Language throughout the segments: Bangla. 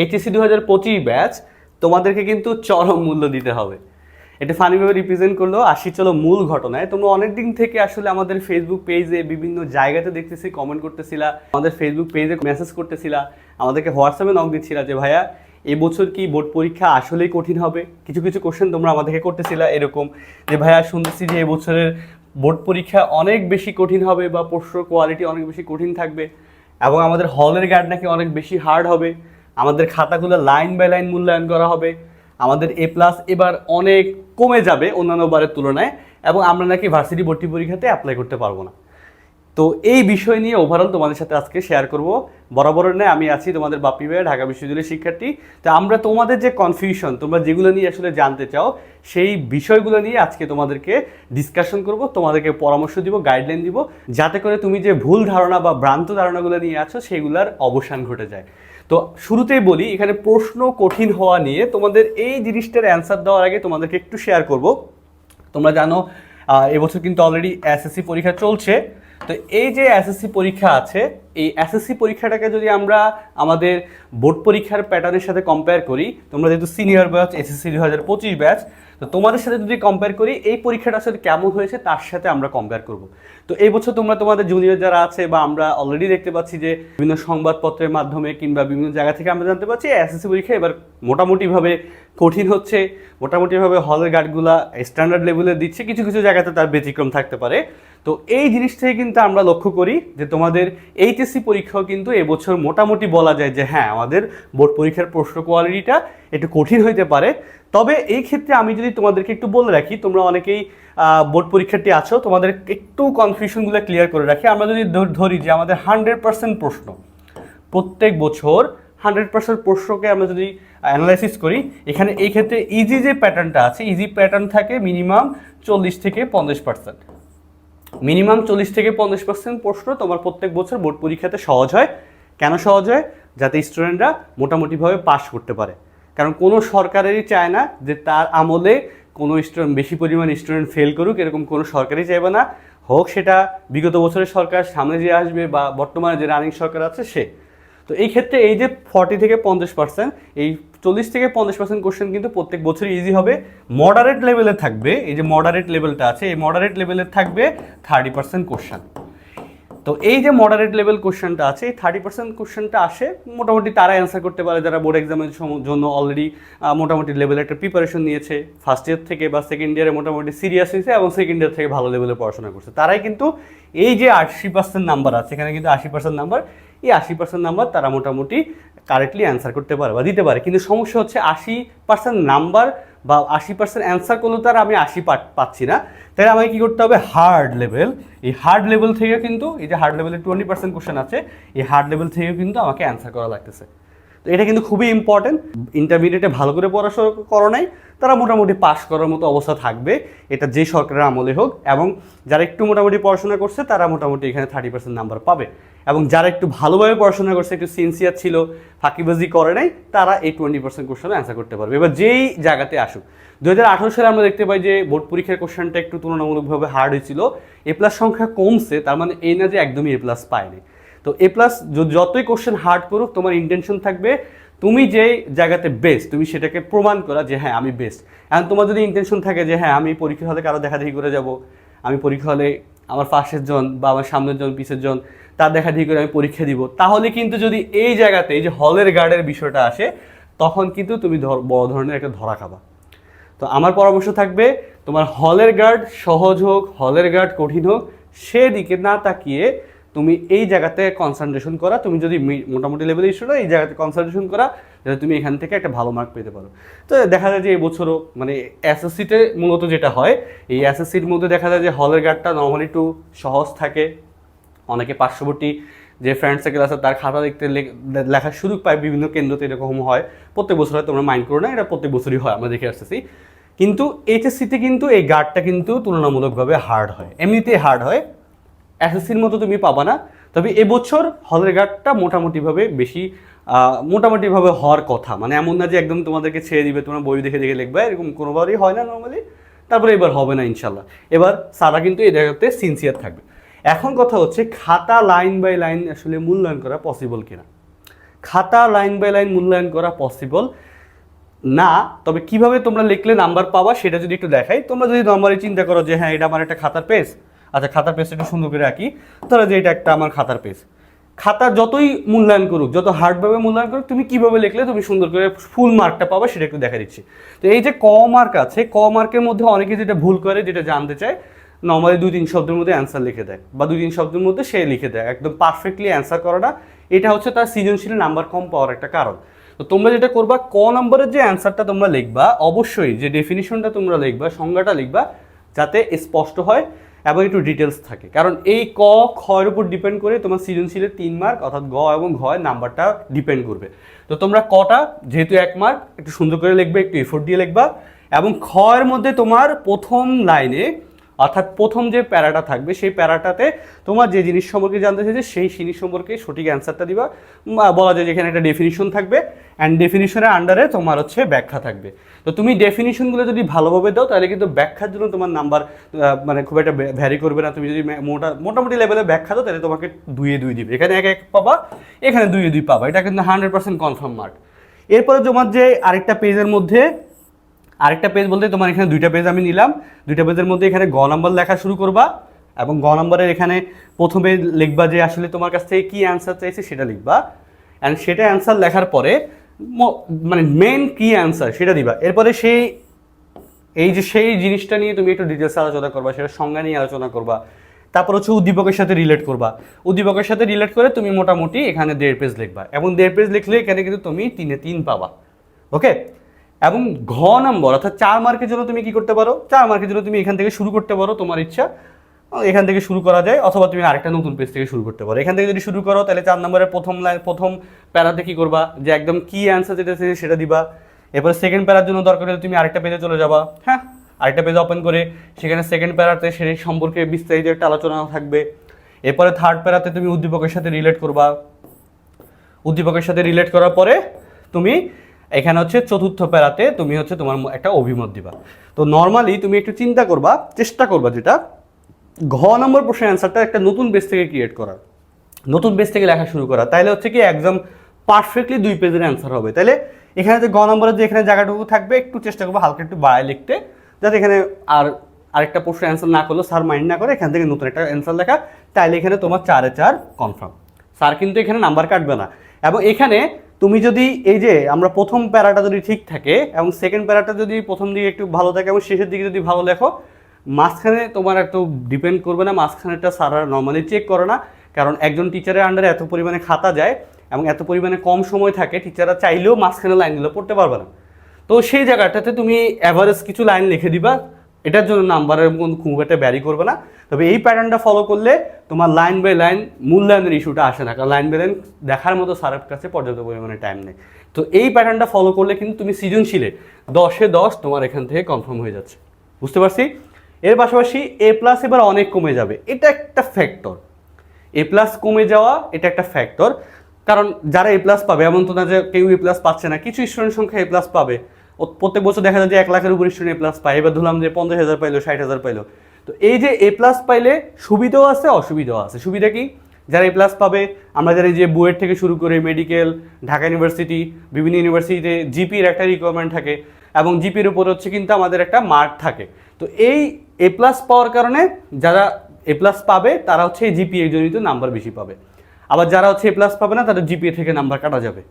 এইচএসসি দু হাজার পঁচিশ ব্যাচ তোমাদেরকে কিন্তু চরম মূল্য দিতে হবে। এটা ফানিভাবে রিপ্রেজেন্ট করল আসি চলো মূল ঘটনায়। তোমরা অনেক দিন থেকে আসলে আমাদের ফেসবুক পেজে বিভিন্ন জায়গাতে দেখতেছি কমেন্ট করতেছিলা, আমাদের ফেসবুক পেজে মেসেজ করতেছিলা, আমাদেরকে হোয়াটসঅ্যাপে নক দিচ্ছিলা যে, ভাইয়া, এবছর কি বোর্ড পরীক্ষা আসলেই কঠিন হবে? কিছু কিছু কোশ্চেন তোমরা আমাদেরকে করতেছিলা এরকম, যে, ভাইয়া, শুনতেছি যে, এবছরের বোর্ড পরীক্ষা অনেক বেশি কঠিন হবে বা প্রশ্ন কোয়ালিটি অনেক বেশি কঠিন থাকবে এবং আমাদের হলের গার্ড নাকি অনেক বেশি হার্ড হবে। আমাদের খাতাগুলো লাইন বাই লাইন মূল্যায়ন করা হবে। আমাদের এ প্লাস এবার অনেক কমে যাবে অন্যান্য বারের তুলনায় এবং আমরা নাকি ভার্সিটি ভর্তি পরীক্ষাতে অ্যাপ্লাই করতে পারব না। তো এই বিষয় নিয়ে ওভারঅল তোমাদের সাথে আজকে শেয়ার করব। বরাবরের নেই আমি আছি তোমাদের বাপি ভাই ঢাকা বিশ্ববিদ্যালয়ের শিক্ষার্থী। তো আমরা তোমাদের যে কনফিউশন তোমরা যেগুলো নিয়ে আসলে জানতে চাও, সেই বিষয়গুলো নিয়ে আজকে তোমাদেরকে ডিসকাশন করব। তোমাদেরকে পরামর্শ দিব গাইডলাইন দিব, যাতে করে তুমি যে ভুল ধারণা বা ভ্রান্ত ধারণাগুলো নিয়ে আছো, সেগুলোর অবসান ঘটে যায়। তো শুরুতেই বলি, এখানে প্রশ্ন কঠিন হওয়া নিয়ে তোমাদের এই জিনিসটার অ্যান্সার দেওয়ার আগে তোমাদেরকে একটু শেয়ার করব। তোমরা জানো এবছর কিন্তু অলরেডি এসএসসি পরীক্ষা চলছে। তো এই যে এসএসসি পরীক্ষা আছে, এই এসএসসি পরীক্ষাটাকে যদি আমরা আমাদের বোর্ড পরীক্ষার প্যাটার্নের সাথে কম্পেয়ার করি, তোমরা যেহেতু সিনিয়র ব্যাচ এসএসসি দু হাজার পঁচিশ ব্যাচ তো তোমাদের সাথে যদি কম্পেয়ার করি, এই পরীক্ষাটা আসলে কেমন হয়েছে, তার সাথে আমরা কম্পেয়ার করব। তো এই বছর তোমরা তোমাদের জুনিয়র যারা আছে বা আমরা অলরেডি দেখতে পাচ্ছি যে বিভিন্ন সংবাদপত্রের মাধ্যমে কিংবা বিভিন্ন জায়গা থেকে আমরা জানতে পারছি এসএসসি পরীক্ষা এবার মোটামুটিভাবে কঠিন হচ্ছে। মোটামুটিভাবে হলের গার্ডগুলা স্ট্যান্ডার্ড লেভেলে দিচ্ছে। কিছু কিছু জায়গাতে তার ব্যতিক্রম থাকতে পারে। তো এই জিনিসটাই কিন্তু আমরা লক্ষ্য করি যে তোমাদের এইচএসসি পরীক্ষাও কিন্তু এবছর মোটামুটি বলা যায় যে হ্যাঁ আমাদের বোর্ড পরীক্ষার প্রশ্ন কোয়ালিটিটা একটু কঠিন হইতে পারে। তবে এই ক্ষেত্রে আমি যদি তোমাদেরকে একটু বলে রাখি, তোমরা অনেকেই বোর্ড পরীক্ষার্থী আছো, তোমাদের একটু কনফিউশনগুলো ক্লিয়ার করে রাখি। আমরা যদি ধরি যে আমাদের হান্ড্রেড পার্সেন্ট প্রশ্ন, প্রত্যেক বছর হান্ড্রেড পার্সেন্ট প্রশ্নকে আমরা যদি অ্যানালাইসিস করি, এখানে এই ক্ষেত্রে ইজি যে প্যাটার্নটা আছে ইজি প্যাটার্ন থাকে মিনিমাম চল্লিশ থেকে পঞ্চাশ পার্সেন্ট মিনিমাম চল্লিশ থেকে পঞ্চাশ পার্সেন্ট প্রশ্ন তোমার প্রত্যেক বছর বোর্ড পরীক্ষাতে সহজ হয়। কেন সহজ হয়? যাতে স্টুডেন্টরা মোটামুটিভাবে পাশ করতে পারে। কারণ কোনো সরকারেরই চায় না যে তার আমলে কোনো স্টুডেন্ট বেশি পরিমাণ স্টুডেন্ট ফেল করুক, এরকম কোনো সরকারই চাইবে না। হোক সেটা বিগত বছরের সরকার, সামনে যে আসবে বা বর্তমানে যে রানিং সরকার আছে সে। তো এই ক্ষেত্রে এই যে ফর্টি থেকে পঞ্চাশ পার্সেন্ট এই চল্লিশ থেকে পঞ্চাশ পার্সেন্ট কোশ্চেন কিন্তু প্রত্যেক বছরই ইজি হবে। মডারেট লেভেলে থাকবে, এই যে মডারেট লেভেলটা আছে, এই মডারেট লেভেলে থাকবে থার্টি পার্সেন্ট কোশ্চেন তো এই যে মডারেট লেভেল কোশ্চেনটা আছে, এই থার্টি পার্সেন্ট কোশ্চেনটা আসে, মোটামুটি তারা অ্যান্সার করতে পারে যারা বোর্ড এক্সামের জন্য অলরেডি মোটামুটি লেভেলে একটা প্রিপারেশন নিয়েছে ফার্স্ট ইয়ার থেকে বা সেকেন্ড ইয়ারে মোটামুটি সিরিয়াস হয়েছে এবং সেকেন্ড ইয়ার থেকে ভালো লেভেলে পড়াশোনা করছে। তারাই কিন্তু এই যে আশি পার্সেন্ট নাম্বার আছে, এখানে কিন্তু আশি পার্সেন্ট নাম্বার এই আশি পার্সেন্ট নাম্বার তারা মোটামুটি কারেক্টলি অ্যান্সার করতে পারে বা দিতে পারে। কিন্তু সমস্যা হচ্ছে আশি পার্সেন্ট নাম্বার বা আশি পার্সেন্ট অ্যান্সার করলেও তার আমি আশি পাচ্ছি না। তাই আমাকে কী করতে হবে? হার্ড লেভেল এই হার্ড লেভেল থেকে কিন্তু এই যে হার্ড লেভেলের টোয়েন্টি পার্সেন্ট কোশ্চেন আছে, এই হার্ড লেভেল থেকেও কিন্তু আমাকে অ্যান্সার করা লাগতেছে। তো এটা কিন্তু খুবই ইম্পর্টেন্ট ইন্টারমিডিয়েটে ভালো করে পড়াশোনা করো নাই, তারা মোটামুটি পাস করার মতো অবস্থা থাকবে। এটা যে সরকারের আমলে হোক এবং যারা একটু মোটামুটি পড়াশোনা করছে, তারা মোটামুটি এখানে থার্টি পার্সেন্ট নাম্বার পাবে। এবং যারা একটু ভালোভাবে পড়াশোনা করছে, একটু সিনসিয়ার ছিল, ফাঁকিবাজি করে নাই, তারা এই টোয়েন্টি পার্সেন্ট কোশ্চেন অ্যান্সার করতে পারবে। এবার যেই জায়গাতে আসুক দু হাজার আঠারো সালে আমরা দেখতে পাই যে বোর্ড পরীক্ষার কোশ্চেনটা একটু তুলনামূলকভাবে হার্ড হয়েছিল এ প্লাস সংখ্যা কমছে, তার মানে এই না যে একদমই এ প্লাস পায়নি। তো এ প্লাস যতই কোশ্চেন হার্ড করুক, তোমার ইন্টেনশন থাকবে তুমি যে জায়গাতে বেস্ট তুমি সেটাকে প্রমাণ করা যে হ্যাঁ আমি বেস্ট এখন তোমার যদি ইন্টেনশন থাকে যে হ্যাঁ আমি পরীক্ষা হলে কারও দেখাদেখি করে যাব, আমি পরীক্ষা হলে আমার পাশের জন বা আমার সামনের জন, পিছের জন, তার দেখাদেখি করে আমি পরীক্ষা দিব, তাহলে কিন্তু যদি এই জায়গাতে, এই যে হলের গার্ডের বিষয়টা আসে, তখন কিন্তু তুমি বড় ধরনের একটা ধরা খাবা। তো আমার পরামর্শ থাকবে, তোমার হলের গার্ড সহজ হোক হলের গার্ড কঠিন হোক, সেদিকে না তাকিয়ে তুমি এই জায়গাতে কনসেন্ট্রেশন করা, তুমি যদি মোটামুটি লেভেলে ইস্যু এই জায়গাতে কনসেন্ট্রেশন করা, যাতে তুমি এখান থেকে একটা ভালো মার্ক পেতে পারো। তো দেখা যায় যে এবছরও মানে এসএসসিতে মূলত যেটা হয়, এই এসএসসির মধ্যে দেখা যায় যে হলের গার্ডটা নর্মালি একটু সহজ থাকে। অনেকে পার্শ্ববর্তী যে ফ্রেন্ড সার্কেল আছে, তার খাতা দেখতে লেখার সুযোগ পায়, বিভিন্ন কেন্দ্রতে এরকম হয়। প্রত্যেক বছর হয় তোমরা মাইন্ড করো না, এটা প্রত্যেক বছরই হয়, আমরা দেখে আসতেছি। কিন্তু এইচএসসিতে কিন্তু এই গার্ডটা কিন্তু তুলনামূলকভাবে হার্ড হয়। এমনিতেই হার্ড হয়। এসএসসির মতো তুমি পাবা না। তবে এবছর হলের গার্ডটা মোটামুটিভাবে বেশি মোটামুটিভাবে হওয়ার কথা। মানে এমন না যে একদম তোমাদেরকে ছেড়ে দিবে, তোমরা বই দেখে দেখে লিখবে, এরকম কোনোবারই হয় না নর্মালি তারপরে এবার হবে না ইনশাল্লাহ। এবার সারা কিন্তু এই জায়গাতে সিনসিয়ার থাকবে। এখন কথা হচ্ছে খাতা লাইন বাই লাইন আসলে মূল্যায়ন করা পসিবল কিনা। খাতা লাইন বাই লাইন মূল্যায়ন করা পসিবল না, তবে কীভাবে তোমরা লিখলে নাম্বার পাবা সেটা যদি একটু দেখাই। তোমরা যদি নর্মালি চিন্তা করো যে হ্যাঁ এটা আমার একটা খাতার পেজ আচ্ছা খাতার পেজটা একটু সুন্দর করে রাখি ধরো যে এটা একটা আমার খাতার পেজ খাতা যতই মূল্যায়ন করুক, যত হার্ডভাবে মূল্যায়ন করুক, তুমি কীভাবে লিখলে তুমি সুন্দর করে ফুল মার্কটা পাবে সেটা একটু দেখা দিচ্ছি। তো এই যে ক মার্ক আছে, ক মার্কের মধ্যে অনেকে যেটা ভুল করে, যেটা জানতে চায় নর্মালি দুই, তিন শব্দের মধ্যে অ্যান্সার লিখে দেয় বা দুই, তিন শব্দের মধ্যে সে লিখে দেয়। একদম পারফেক্টলি অ্যান্সার করাটা এটা হচ্ছে তার সৃজনশীলের নাম্বার কম পাওয়ার একটা কারণ। তো তোমরা যেটা করবা, ক নম্বরের যে অ্যান্সারটা তোমরা লিখবা, অবশ্যই যে ডেফিনিশনটা তোমরা লিখবা, সংজ্ঞাটা লিখবা, যাতে স্পষ্ট হয়। এবং একটু ডিটেলস থাকে। কারণ এই ক খয়ের উপর ডিপেন্ড করে তোমার সৃজনশীলের তিন মার্ক অর্থাৎ গ এবং ঘয়ের নাম্বারটা ডিপেন্ড করবে। তো তোমরা কটা যেহেতু এক মার্ক একটু সুন্দর করে লিখবে, একটু এফোর্ট দিয়ে লিখবা। এবং খয়ের মধ্যে তোমার প্রথম লাইনে অর্থাৎ প্রথম যে প্যারাটা থাকবে, সেই প্যারাটাতে তোমার যে জিনিস সম্পর্কে জানতে চাইছে, সেই জিনিস সম্পর্কে সঠিক অ্যান্সারটা দিবা। বলা যায় যেখানে একটা ডেফিনিশন থাকবে অ্যান্ড ডেফিনিশনের আন্ডারে তোমার হচ্ছে ব্যাখ্যা থাকবে। তো তুমি ডেফিনিশনগুলো যদি ভালোভাবে দাও, তাহলে কিন্তু ব্যাখ্যার জন্য তোমার নাম্বার মানে খুব একটা ভ্যারি করবে না। তুমি যদি মোটা, মোটামুটি লেভেলে ব্যাখ্যা দাও, তাহলে তোমাকে দুইয়ে দুই দিবে। এখানে এক এক পাবা, এখানে দুইয়ে দুই পাবা। এটা কিন্তু হান্ড্রেড পার্সেন্ট কনফার্ম মার্ক এরপরে তোমার যে আরেকটা পেজের মধ্যে আরেকটা পেজ বলতে তোমার এখানে দুইটা পেজ আমি নিলাম। দুইটা পেজের মধ্যে এখানে গ নাম্বার লেখা শুরু করবা এবং গ নাম্বারের এখানে প্রথমে লিখবা যে আসলে তোমার কাছ থেকে কী অ্যান্সার চাইছে সেটা লিখবা। অ্যান্ড সেটা অ্যান্সার লেখার পরে মানে মেন কি অ্যান্সার সেটা দিবা। এরপরে সেই, এই যে সেই জিনিসটা নিয়ে তুমি একটু ডিটেলস আলোচনা করবা, সেটা সংজ্ঞা নিয়ে আলোচনা করবা। তারপর হচ্ছে উদ্দীপকের সাথে রিলেট করবা। উদ্দীপকের সাথে রিলেট করে তুমি মোটামুটি এখানে দেড় পেজ লিখবা এবং দেড় পেজ লিখলে এখানে কিন্তু তুমি তিনে তিন পাবা। ওকে এবং ঘ নম্বর, অর্থাৎ চার মার্কের জন্য তুমি কি করতে পারো? চার মার্কের জন্য তুমি এখান থেকে শুরু করতে পারো তোমার ইচ্ছা। এখান থেকে শুরু করা যায়, অথবা তুমি আরেকটা নতুন পেজ থেকে শুরু করতে পারো। এখান থেকে যদি শুরু করো, তাহলে চার নম্বরের প্রথম লাইন প্রথম প্যারাতে কী করবা? যে একদম কি অ্যান্সার যেটা সেটা দিবা। এরপরে সেকেন্ড প্যারার জন্য দরকার হলে তুমি আরেকটা পেজে চলে যাবা। হ্যাঁ আরেকটা পেজ ওপেন করে, সেখানে সেকেন্ড প্যারাতে সেই সম্পর্কে বিস্তারিত একটা আলোচনা থাকবে। এরপরে থার্ড প্যারাতে তুমি উদ্দীপকের সাথে রিলেট করবা। উদ্দীপকের সাথে রিলেট করার পরে তুমি এখানে হচ্ছে চতুর্থ প্যারাতে তুমি হচ্ছে তোমার একটা অভিমত দিবা। তো নর্মালি তুমি একটু চিন্তা করবা, চেষ্টা করবা যেটা, ঘ নম্বর প্রশ্নের অ্যান্সারটা একটা নতুন বেস থেকে ক্রিয়েট করার। নতুন বেস থেকে লেখা শুরু করা তাইলে হচ্ছে কি একদম পারফেক্টলি দুই পেজের অ্যান্সার হবে। তাইলে এখানে যে গ নম্বরের যে এখানে জায়গাটুকু থাকবে, একটু চেষ্টা করব হালকা একটু বাড়ায় লিখতে, যাতে এখানে আর আরেকটা প্রশ্নের অ্যান্সার না করলেও স্যার মাইন্ড না করে এখান থেকে নতুন একটা অ্যান্সার লেখা, তাইলে এখানে তোমার চারে চার কনফার্ম স্যার কিন্তু এখানে নাম্বার কাটবে না। এবং এখানে তুমি যদি এই যে আমরা প্রথম প্যারাটা যদি ঠিক থাকে এবং সেকেন্ড প্যারাটা যদি প্রথম দিকে একটু ভালো থাকে এবং শেষের দিকে যদি ভালো লেখো, মাঝখানে তোমার একটু ডিপেন্ড করবে না মাঝখানেটা সারা নর্মালি চেক করে না, কারণ একজন টিচারের আন্ডারে এত পরিমাণে খাতা যায় এবং এত পরিমাণে কম সময় থাকে টিচাররা চাইলেও মাঝখানে লাইনগুলো পড়তে পারবে না। তো সেই জায়গাটাতে তুমি অ্যাভারেজ কিছু লাইন লিখে দিবা, এটার জন্য নাম্বারের খুব একটা ব্যারি করবে না। তবে এই প্যাটার্নটা ফলো করলে তোমার লাইন বাই লাইন মূল্যায়নের ইস্যুটা আসে না, কারণ লাইন বাই লাইন দেখার মতো স্যারের কাছে পর্যাপ্ত পরিমাণে টাইম নেই। তো এই প্যাটার্নটা ফলো করলে কিন্তু তুমি সৃজনশীলে দশে দশ তোমার এখান থেকে কনফার্ম হয়ে যাচ্ছে। বুঝতে পারছি? এর পাশাপাশি এ প্লাস এবার অনেক কমে যাবে। এটা একটা ফ্যাক্টর এ প্লাস কমে যাওয়া এটা একটা ফ্যাক্টর কারণ যারা এ প্লাস পাবে, এমন তো না যে কেউ এ প্লাস পাচ্ছে না, কিছু স্টুডেন্ট সংখ্যা এ প্লাস পাবে। প্রত্যেক বছর দেখা যায় যে এক লাখের উপর স্টুডেন্ট এ প্লাস পায়। এবার ধরলাম যে পঞ্চাশ হাজার পাইলো, ষাট হাজার পাইলো। তো এই যে এ প্লাস পাইলে সুবিধাও আছে, অসুবিধাও আছে। সুবিধা কি? যারা এ প্লাস পাবে, আমরা জানি যে বুয়েট থেকে শুরু করে মেডিকেল, ঢাকা ইউনিভার্সিটি, বিভিন্ন ইউনিভার্সিটিতে জিপির একটা রিকোয়ারমেন্ট থাকে এবং জিপির উপর হচ্ছে কিন্তু আমাদের একটা মার্ক থাকে। তো এই এ প্লাস পাওয়ার কারণে যারা এ প্লাস পাবে, তারা হচ্ছে এই জিপিএ জনিত নাম্বার বেশি পাবে। আবার যারা হচ্ছে এ প্লাস পাবে না, তাদের জিপিএ থেকে নাম্বার কাটা যাবে।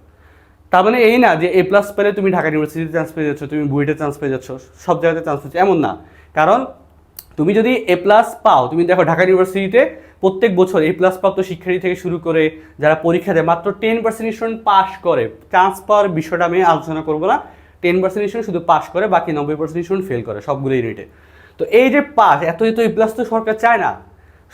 তার মানে এই না যে এ প্লাস পেলে তুমি ঢাকা ইউনিভার্সিটিতে চান্স পেয়ে যাচ্ছ, তুমি বুয়েটে চান্স পেয়ে যাচ্ছ, সব জায়গাতে চান্স পেয়েছ এমন না। কারণ তুমি যদি এ প্লাস পাও, তুমি দেখো ঢাকা ইউনিভার্সিটিতে প্রত্যেক বছর এ প্লাস প্রাপ্ত শিক্ষার্থী থেকে শুরু করে যারা পরীক্ষা দেয়, মাত্র টেন পার্সেন্ট স্টুডেন্ট পাস করে। চান্স পাওয়ার বিষয়টা আমি আলোচনা করব না। টেন পার্সেন্ট স্টুডেন্ট শুধু পাস করে, বাকি নব্বই পার্সেন্ট স্টুডেন্ট ফেল করে সবগুলো ইউনিটে তো এই যে পাস এত এত এ প্লাস তো সরকার চায় না।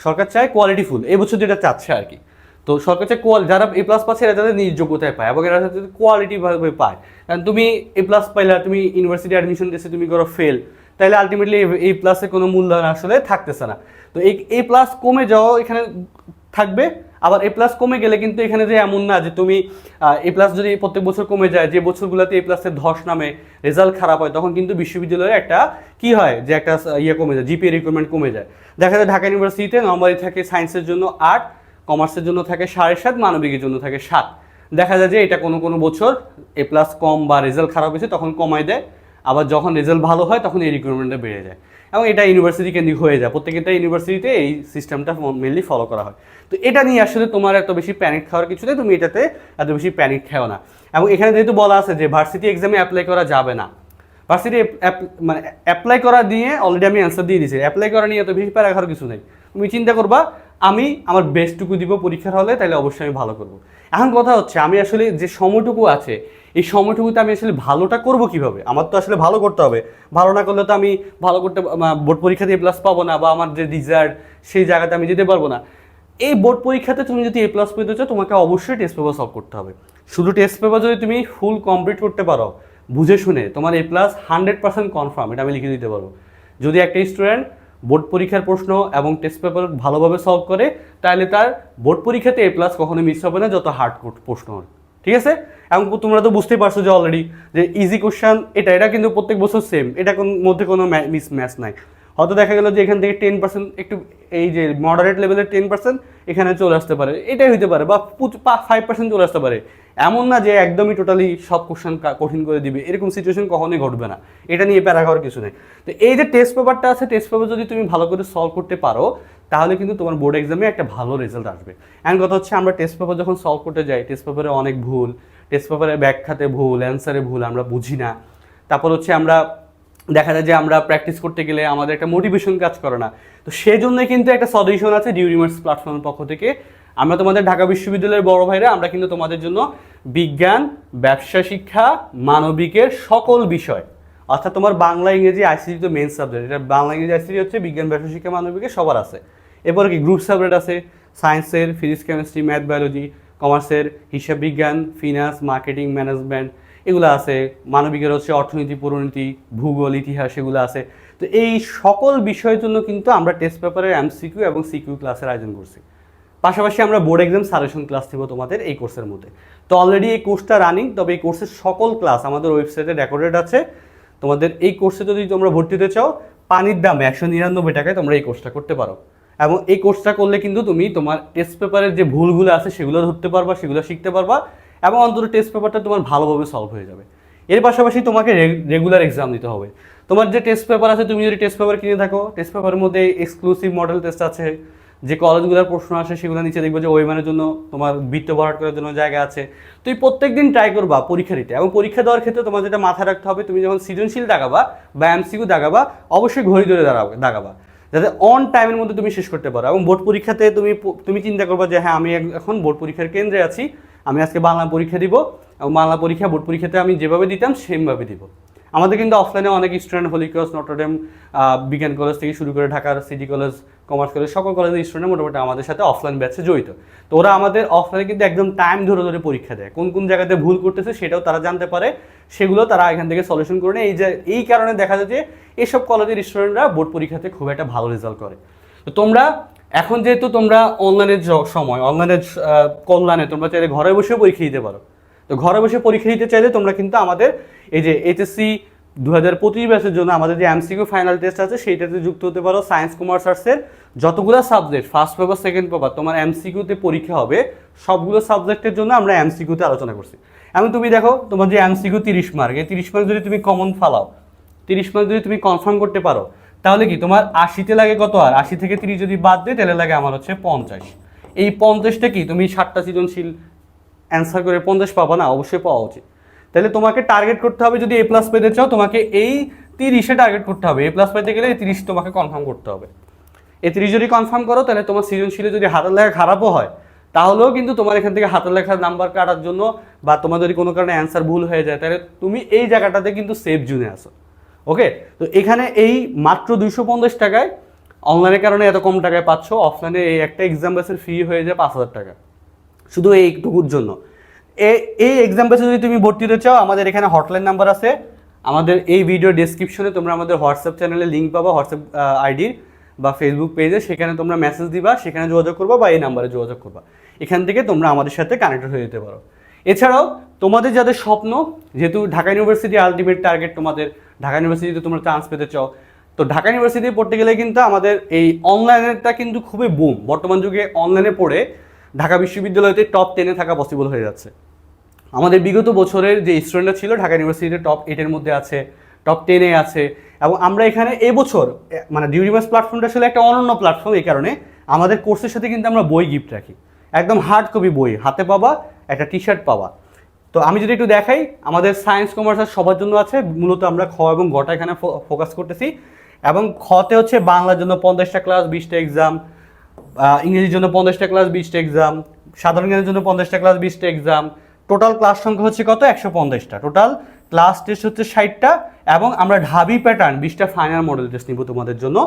সরকার চায় কোয়ালিটিফুল এই বছর যেটা চাচ্ছে আর কি। তো সরকার চায় কোয়াল যারা এ প্লাস পাচ্ছে এরা যাতে নিজ যোগ্যতায় পায় এবং এরা যাতে কোয়ালিটি ভাবে পায়। কারণ তুমি এ প্লাস পাইলা তুমি ইউনিভার্সিটি অ্যাডমিশন দিয়েছে, তুমি করো ফেল তাহলে আলটিমেটলি এই প্লাসে কোনো মূল্যায়ন আসলে থাকতেছে না। তো এই এ প্লাস কমে যাওয়া এখানে থাকবে, আবার এ প্লাস কমে গেলে কিন্তু এখানে যে এমন না যে তুমি এ প্লাস যদি প্রত্যেক বছর কমে যায়, যে বছরগুলোতে এ প্লাসের ধস নামে রেজাল্ট খারাপ হয়, তখন কিন্তু বিশ্ববিদ্যালয়ে একটা কি হয় যে একটা ইয়ে কমে যায় জিপিএ রিক্রুটমেন্ট কমে যায়। দেখা যায় ঢাকা ইউনিভার্সিটিতে নর্মালি থাকে সায়েন্সের জন্য আট কমার্সের জন্য থাকে সাড়ে সাত, মানবিকের জন্য থাকে সাত। দেখা যায় যে এটা কোনো কোনো বছর এ প্লাস কম বা রেজাল্ট খারাপ হয়েছে, তখন কমায় দেয়। আবার যখন রেজাল্ট ভালো হয়, তখন এই রিক্রুটমেন্টটা বেড়ে যায়। এবং এটা ইউনিভার্সিটি কেন্দ্রিক হয়ে যায়। প্রত্যেকটা ইউনিভার্সিটিতে এই সিস্টেমটা মেনলি ফলো করা হয়। তো এটা নিয়ে আসলে তোমার এত বেশি প্যানিক খাওয়ার কিছু নেই। তুমি এটাতে এত বেশি প্যানিক খেও না। এবং এখানে যেহেতু বলা আছে যে ভার্সিটি এক্সামে অ্যাপ্লাই করা যাবে না। ভার্সিটি মানে অ্যাপ্লাই করা দিয়ে অলরেডি আমি অ্যান্সার দিয়ে দিয়েছি। অ্যাপ্লাই করা নিয়ে এত বেশি প্যারা খাওয়ার কিছু নেই। তুমি চিন্তা করবা, আমি আমার বেস্টটুকু দিব পরীক্ষার হলে, তাহলে অবশ্যই আমি ভালো করব। এখন কথা হচ্ছে, আমি আসলে যে সময়টুকু আছে এই সময়টুকুতে আমি আসলে ভালোটা করব কীভাবে? আমার তো আসলে ভালো করতে হবে। ভালো না করলে তো আমি ভালো করতে বোর্ড পরীক্ষা দিয়ে প্লাস পাবো না বা আমার যে ডিজার্ট সেই জায়গাতে আমি যেতে পারব না। এই বোর্ড পরীক্ষাতে তুমি যদি এ প্লাস পেতে চাও, তোমাকে অবশ্যই টেস্ট পেপার সলভ করতে হবে। শুধু টেস্ট পেপার যদি তুমি ফুল কমপ্লিট করতে পারো, বুঝে শুনে তোমার A plus hundred percent confirm এটা আমি লিখে দিতে পারব। যদি একটা স্টুডেন্ট বোর্ড পরীক্ষার প্রশ্ন এবং টেস্ট পেপার ভালোভাবে সলভ করে, তাহলে তার বোর্ড পরীক্ষাতে এ প্লাস কখনো মিস হবে না, যত হার্ড প্রশ্ন হয়। ঠিক আছে? এবং তোমরা তো বুঝতেই পারছ যে অলরেডি যে ইজি কোশ্চেন এটা এটা কিন্তু প্রত্যেক বছর সেম এটা কোন, মধ্যে কোনো মিস ম্যাচ নাই। হয়তো দেখা গেল যে এখান থেকে টেন পার্সেন্ট একটু এই যে মডারেট লেভেলের টেন পার্সেন্ট এখানে চলে আসতে পারে। এটাই হইতে পারে বা ফাইভ পার্সেন্ট চলে আসতে পারে। এমন না যে একদমই টোটালি সব কোশ্চেন কঠিন করে দিবে। এরকম সিচুয়েশন কখনোই ঘটবে না। এটা নিয়ে প্যারা খাওয়ার কিছু নেই। তো এই যে টেস্ট পেপারটা আছে টেস্ট পেপার যদি তুমি ভালো করে সলভ করতে পারো, তাহলে কিন্তু তোমার বোর্ড এক্সামে একটা ভালো রেজাল্ট আসবে। এমন কথা হচ্ছে, আমরা টেস্ট পেপার যখন সলভ করতে যাই টেস্ট পেপারে অনেক ভুল টেস্ট পেপারে ব্যাখ্যাতে ভুল অ্যান্সারে ভুল, আমরা বুঝি না। তারপর হচ্ছে আমরা, দেখা যায় যে আমরা প্র্যাকটিস করতে গেলে আমাদের একটা মোটিভেশন কাজ করে না। তো সেই জন্যই কিন্তু একটা সলিউশন আছে ডিউরিমার্স প্ল্যাটফর্মের পক্ষ থেকে। আমরা তোমাদের ঢাকা বিশ্ববিদ্যালয়ের বড় ভাইরা, আমরা কিন্তু তোমাদের জন্য বিজ্ঞান, ব্যবসা, শিক্ষা, মানবিকের সকল বিষয়। অর্থাৎ তোমার বাংলা, ইংরেজি আইসিটি তো মেন সাবজেক্ট এটা বাংলা, ইংরেজি আইসিটি হচ্ছে বিজ্ঞান, ব্যবসা, শিক্ষা মানবিকের সবার আছে। এরপরে কি গ্রুপ সাবজেক্ট আছে? সায়েন্সের ফিজিক্স কেমিস্ট্রি ম্যাথ বায়োলজি কমার্সের হিসাব বিজ্ঞান ফিনান্স মার্কেটিং ম্যানেজমেন্ট এগুলো আছে। মানবিকের হচ্ছে অর্থনীতি পরিণতি ভূগোল, ইতিহাস, এগুলো আছে। তো এই সকল বিষয়ের জন্য কিন্তু আমরা টেস্ট পেপারের এমসিকিউ এবং সিকিউ ক্লাসের আয়োজন করছি। পাশাপাশি আমরা বোর্ড এক্সাম সাজেশন ক্লাস দেবো তোমাদের এই কোর্সের মধ্যে। তো অলরেডি এই কোর্সটা রানিং তবে এই কোর্সের সকল ক্লাস আমাদের ওয়েবসাইটে রেকর্ডেড আছে। তোমাদের এই কোর্সে যদি তোমরা ভর্তি হতে চাও, পানির দামে একশো নিরানব্বই টাকায় তোমরা এই কোর্সটা করতে পারো। এবং এই কোর্সটা করলে কিন্তু তুমি তোমার টেস্ট পেপারের যে ভুলগুলো আছে সেগুলো ধরতে পারবা, সেগুলো শিখতে পারবা এবং অন্তত টেস্ট পেপারটা তোমার ভালোভাবে সলভ হয়ে যাবে। এর পাশাপাশি তোমাকে রেগুলার এক্সাম দিতে হবে। তোমার যে টেস্ট পেপার আছে, তুমি যদি টেস্ট পেপার কিনে থাকো টেস্ট পেপারের মধ্যে এক্সক্লুসিভ মডেল টেস্ট আছে যে কলেজগুলোর প্রশ্ন আসে সেগুলো নিচে দেখব যে ওয়েমানের জন্য তোমার বৃত্ত ভরাট করার জন্য জায়গা আছে। তুই প্রত্যেক দিন ট্রাই করবা পরীক্ষা দিতে। এবং পরীক্ষা দেওয়ার ক্ষেত্রে তোমার যেটা মাথায় রাখতে হবে, তুমি যখন সৃজনশীল দাগাবা বা এমসিকিউ দাগাবা অবশ্যই ঘড়ি ধরে দাঁড়াবে দাগাবা যাতে অন টাইমের মধ্যে তুমি শেষ করতে পারো। এবং বোর্ড পরীক্ষাতে তুমি তুমি চিন্তা করবা যে হ্যাঁ আমি এখন বোর্ড পরীক্ষার কেন্দ্রে আছি। আমি আজকে বাংলা পরীক্ষা দিব। এবং বাংলা পরীক্ষা বোর্ড পরীক্ষাতে আমি যেভাবে দিতাম, সেমভাবে দিব। আমাদের কিন্তু অফলাইনে অনেক student Holy Cross Notre Dame বিজ্ঞান কলেজ থেকে শুরু করে ঢাকার সিটি কলেজ কমার্স কলেজ সকল কলেজের স্টুডেন্ট মোটামুটি আমাদের সাথে অফলাইন ব্যাচে জড়িত। তো ওরা আমাদের অফলাইনে কিন্তু একদম টাইম ধরে ধরে পরীক্ষা দেয়। কোন কোন জায়গাতে ভুল করতেছে সেটাও তারা জানতে পারে। সেগুলো তারা এখান থেকে সলিউশন করে নেয়। এই যে, এই কারণে দেখা যায় যে এইসব কলেজের স্টুডেন্টরা বোর্ড পরীক্ষাতে খুব একটা ভালো রেজাল্ট করে। তো তোমরা, এখন যেহেতু তোমরা অনলাইনের সময় অনলাইনের কল্যাণে তোমরা চাইলে ঘরে বসেও পরীক্ষা দিতে পারো। তো ঘরে বসে পরীক্ষা দিতে চাইলে তোমরা কিন্তু আমাদের এই যে এইচএসসি দু হাজার পঁচিশ ব্যাচের জন্য আমাদের যে এমসিকিউ ফাইনাল টেস্ট আছে সেইটাতে যুক্ত হতে পারো সায়েন্স কমার্স আর্টসের যতগুলো subject first paper second paper তোমার এমসিকিউতে পরীক্ষা হবে, সবগুলো সাবজেক্টের জন্য আমরা এমসিকিউতে আলোচনা করছি। এমন তুমি দেখো, তোমার যে এমসিকিউ তিরিশ মার্ক এই তিরিশ মার্ক যদি তুমি কমন ফালাও, তিরিশ মার্ক যদি তুমি কনফার্ম করতে পারো, তাহলে কি তোমার আশিতে লাগে কত আর? আশি থেকে তিরিশ যদি বাদ দেয়, তাহলে লাগে আমার হচ্ছে পঞ্চাশ। এই পঞ্চাশটা কি? তুমি ষাটটা সৃজনশীল অ্যান্সার করে পঞ্চাশ পাবা না, অবশ্যই পাওয়া উচিত। তাহলে তোমাকে টার্গেট করতে হবে যদি এ প্লাস পেতে চাও, তোমাকে এই তিরিশে টার্গেট করতে হবে। এ প্লাস পেতে গেলে এই তিরিশ তোমাকে কনফার্ম করতে হবে। এই তিরিশ যদি কনফার্ম করো, তাহলে তোমার সৃজনশীলে যদি হাতের লেখা খারাপও হয়, তাহলেও কিন্তু তোমার এখান থেকে হাতের লেখার নাম্বার কাটার জন্য বা তোমার যদি কোনো কারণে অ্যান্সার ভুল হয়ে যায়, তাহলে তুমি এই জায়গাটাতে কিন্তু সেফ জুনে আসো ওকে তো এখানে এই মাত্র দুইশো পঞ্চাশ টাকায় অনলাইনের কারণে এত কম টাকায় পাচ্ছ অফলাইনে এই একটা এক্সাম বেসের ফি হয়ে যায় পাঁচ হাজার টাকা। শুধু এইটুকুর জন্য। এই এক্সাম যদি তুমি ভর্তি হতে চাও, আমাদের এখানে হটলাইন নাম্বার আছে। আমাদের এই ভিডিও ডেসক্রিপশনে তোমরা আমাদের হোয়াটসঅ্যাপ চ্যানেলে লিঙ্ক পাবা হোয়াটসঅ্যাপ আইডির বা ফেসবুক পেজে সেখানে তোমরা মেসেজ দিবা, সেখানে যোগাযোগ করবা বা এই নাম্বারে যোগাযোগ করবা। এখান থেকে তোমরা আমাদের সাথে কানেক্টেড হয়ে যেতে পারো। এছাড়াও, তোমাদের যাদের স্বপ্ন, যেহেতু ঢাকা ইউনিভার্সিটি আলটিমেট টার্গেট তোমাদের, ঢাকা ইউনিভার্সিটিতে তোমরা চান্স পেতে চাও। তো ঢাকা ইউনিভার্সিটি পড়তে গেলে কিন্তু আমাদের এই অনলাইনেরটা কিন্তু খুবই বুম বর্তমান যুগে অনলাইনে পড়ে ঢাকা বিশ্ববিদ্যালয়তে টপ টেনে থাকা পসিবল হয়ে যাচ্ছে। আমাদের বিগত বছরের যে স্টুডেন্টরা ছিল, ঢাকা ইউনিভার্সিটিতে টপ এইটের মধ্যে আছে টপ টেনে আছে, এবং আমরা এখানে এবছর মানে ডিউরিমাস প্ল্যাটফর্মটা আসলে একটা অনন্য প্ল্যাটফর্ম এই কারণে আমাদের কোর্সের সাথে কিন্তু আমরা বই গিফট রাখি। একদম হার্ড কপি বই, হাতে পাবা, একটা টি শার্ট পাবা। তো আমি যদি একটু দেখাই, আমাদের সায়েন্স কমার্স আর সবার জন্য আছে, মূলত আমরা খ এবং গটা এখানে ফোকাস করতেছি, এবং খতে হচ্ছে বাংলার জন্য পঞ্চাশটা ক্লাস বিশটা এক্সাম ইংরেজির জন্য পঞ্চাশটা ক্লাস বিশটা এক্সাম সাধারণ জ্ঞানের জন্য পঞ্চাশটা ক্লাস বিশটা এক্সাম টোটাল ক্লাস সংখ্যা হচ্ছে কত? একশো পঞ্চাশটা। টোটাল ক্লাস টেস্ট হচ্ছে ষাটটা এবং আমরা ঢাবি প্যাটার্ন বিশটা ফাইনাল মডেল টেস্ট নিব তোমাদের জন্য।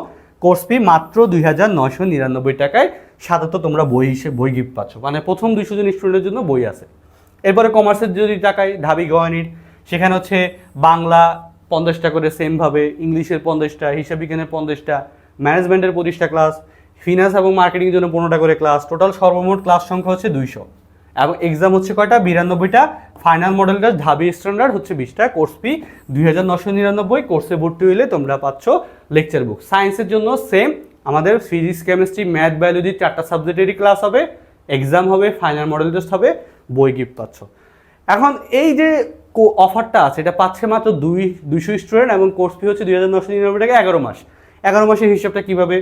কোর্স ফি মাত্র দুই হাজার নয়শো নিরানব্বই টাকায়। সাধারণত তোমরা বই হিসেবে, বই গিফট পাচ্ছ। মানে প্রথম দুইশো জন স্টুডেন্টের জন্য বই আছে। এরপরে কমার্সের যদি টাকায়, ঢাবি গয়নির, সেখানে হচ্ছে বাংলা পঞ্চাশটা করে সেমভাবে ইংলিশের পঞ্চাশটা, হিসাব বিজ্ঞানের পঞ্চাশটা ম্যানেজমেন্টের পঁচিশটা ক্লাস ফিনান্স এবং মার্কেটিংয়ের জন্য পনেরোটা করে ক্লাস টোটাল সর্বমোট ক্লাস সংখ্যা হচ্ছে দুইশো। এবং এক্সাম হচ্ছে কয়টা? বিরানব্বইটা। ফাইনাল মডেলটা ঢাবি স্ট্যান্ডার্ড হচ্ছে বিশটা। কোর্স ফি দুই হাজার নশো নিরানব্বই। কোর্সে ভর্তি হইলে তোমরা পাচ্ছ লেকচার বুক সায়েন্সের জন্য সেম আমাদের ফিজিক্স কেমিস্ট্রি ম্যাথ বায়োলজি চারটা সাবজেক্টেরই ক্লাস হবে। এক্সাম হবে ফাইনাল মডেল টেস্ট হবে, বই গিফট পাচ্ছ। এখন এই যে অফারটা আছে, এটা পাচ্ছে মাত্র দুই দুইশো স্টুডেন্ট এবং কোর্স ফি হচ্ছে দুই হাজার নশো নিরানব্বই টাকা এগারো মাস। এগারো মাসের হিসাবটা কীভাবে?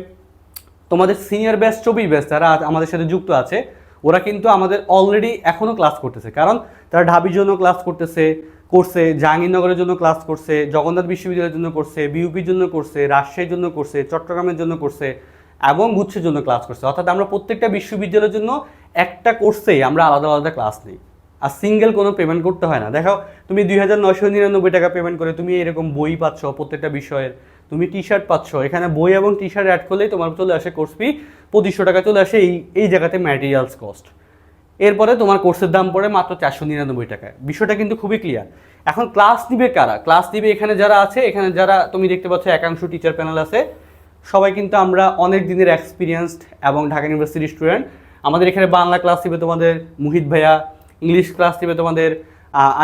তোমাদের সিনিয়র ব্যাচ চব্বিশ ব্যাচ যারা আমাদের সাথে যুক্ত আছে, ওরা কিন্তু আমাদের অলরেডি এখনও ক্লাস করতেছে। কারণ তারা ঢাবির জন্য ক্লাস করতেছে, করছে, জাহাঙ্গীরনগরের জন্য ক্লাস করছে, জগন্নাথ বিশ্ববিদ্যালয়ের জন্য করছে বিউপির জন্য করছে, রাজশাহীর জন্য করছে, চট্টগ্রামের জন্য করছে, এবং গুচ্ছের জন্য ক্লাস করছে। অর্থাৎ আমরা প্রত্যেকটা বিশ্ববিদ্যালয়ের জন্য একটা কোর্সেই আমরা আলাদা আলাদা ক্লাস নিই। আর সিঙ্গেল কোনো পেমেন্ট করতে হয় না। দেখো, তুমি দুই হাজার নয়শো নিরানব্বই টাকা পেমেন্ট করে তুমি এরকম বই পাচ্ছ প্রত্যেকটা বিষয়ের। তুমি টি শার্ট পাচ্ছ। এখানে বই এবং টি শার্ট অ্যাড করলেই তোমার চলে আসে কোর্স ফি পঁচিশশো টাকা, চলে আসে এই এই জায়গাতে ম্যাটেরিয়ালস কস্ট এরপরে তোমার কোর্সের দাম পড়ে মাত্র চারশো নিরানব্বই টাকায়। বিষয়টা কিন্তু খুবই ক্লিয়ার এখন ক্লাস নিবে কারা? ক্লাস নিবে এখানে যারা আছে, এখানে যারা তুমি দেখতে পাচ্ছ একাংশ টিচার প্যানেল আছে, সবাই কিন্তু আমরা অনেক দিনের এক্সপিরিয়েন্সড এবং ঢাকা ইউনিভার্সিটির স্টুডেন্ট আমাদের এখানে বাংলা ক্লাস দিবে তোমাদের মুহিত ভাইয়া ইংলিশ ক্লাস দিবে তোমাদের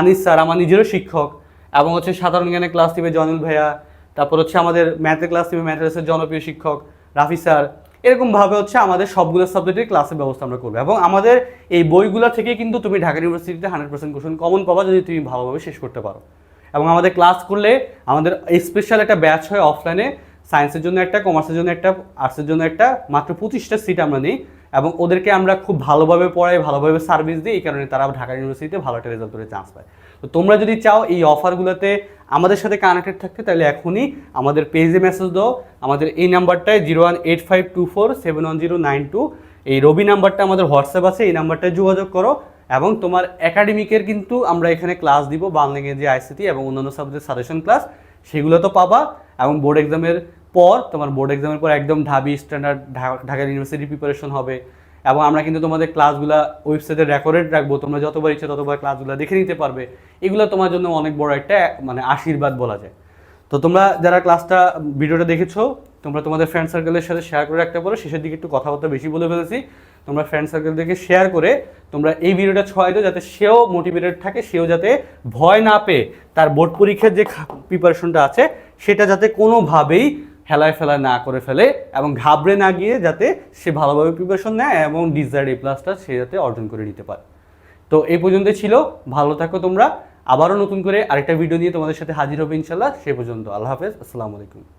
আনিস স্যার আমার নিজেরও শিক্ষক। এবং হচ্ছে সাধারণ জ্ঞানের ক্লাস দিবে জনিল ভাইয়া তারপর হচ্ছে আমাদের ম্যাথের ক্লাস দিবে ম্যাথের জনপ্রিয় শিক্ষক রাফি স্যার। এরকমভাবে হচ্ছে আমাদের সবগুলো সাবজেক্টের ক্লাসের ব্যবস্থা আমরা করব। এবং আমাদের এই বইগুলো থেকে কিন্তু তুমি ঢাকা ইউনিভার্সিটিতে হান্ড্রেড পার্সেন্ট কোশ্চেন কমন পাবা যদি তুমি ভালোভাবে শেষ করতে পারো। এবং আমাদের ক্লাস করলে আমাদের স্পেশাল একটা ব্যাচ হয় অফলাইনে সায়েন্সের জন্য একটা কমার্সের জন্য একটা আর্টসের জন্য একটা, মাত্র পঁচিশটা সিট আমরা নিই। এবং ওদেরকে আমরা খুব ভালোভাবে পড়াই, ভালোভাবে সার্ভিস দিই, এই কারণে তারা ঢাকা ইউনিভার্সিটিতে ভালো একটা রেজাল্ট করে চান্স পায়। তো তোমরা যদি চাও এই অফারগুলোতে আমাদের সাথে কানেক্টেড থাকতে, তাহলে এখনই আমাদের পেজে মেসেজ দাও। আমাদের এই নাম্বারটায় zero one eight five two four seven one zero nine two এই রবি নাম্বারটা আমাদের হোয়াটসঅ্যাপ আছে, এই নাম্বারটায় যোগাযোগ করো এবং তোমার একাডেমিকের কিন্তু আমরা এখানে ক্লাস দিব বাংলা ইংরেজি আইসিটি এবং অন্যান্য সাবজেক্ট সাজেশন ক্লাস সেগুলো তো পাবা এবং বোর্ড এক্সামের পর তোমার বোর্ড এক্সামের পর একদম ঢাবি স্ট্যান্ডার্ড ঢাকা ইউনিভার্সিটি প্রিপারেশন হবে। এবং আমরা কিন্তু তোমাদের ক্লাসগুলো ওয়েবসাইটে রেকর্ডেড রাখব। তোমরা যতবার ইচ্ছে ততবার ক্লাসগুলো দেখে নিতে পারবে। এগুলো তোমার জন্য অনেক বড় একটা মানে আশীর্বাদ বলা যায়। তো তোমরা যারা ক্লাসটা ভিডিওটা দেখেছ, তোমরা তোমাদের ফ্রেন্ড সার্কেলের সাথে শেয়ার করে রাখতে পারো। শেষের দিকে একটু কথাবার্তা বেশি বলে ফেলেছি। তোমরা ফ্রেন্ড সার্কেল থেকে শেয়ার করে তোমরা এই ভিডিওটা ছয় দাও যাতে সেও মোটিভেটেড থাকে, সেও যাতে ভয় না পেয়ে তার বোর্ড পরীক্ষার যে প্রিপারেশনটা আছে, সেটা যাতে কোনোভাবেই হেলায় ফেলায় না করে ফেলে এবং ঘাবড়ে না গিয়ে যাতে সে ভালোভাবে প্রিপারেশন নেয় এবং ডিজায়ার এ প্লাসটা সে যাতে অর্জন করে নিতে পারে। তো এই পর্যন্ত ছিল। ভালো থাকো তোমরা। আবারও নতুন করে আরেকটা ভিডিও নিয়ে তোমাদের সাথে হাজির হবে ইনশাল্লাহ সে পর্যন্ত। আল্লাহ হাফেজ। আসসালামু আলাইকুম।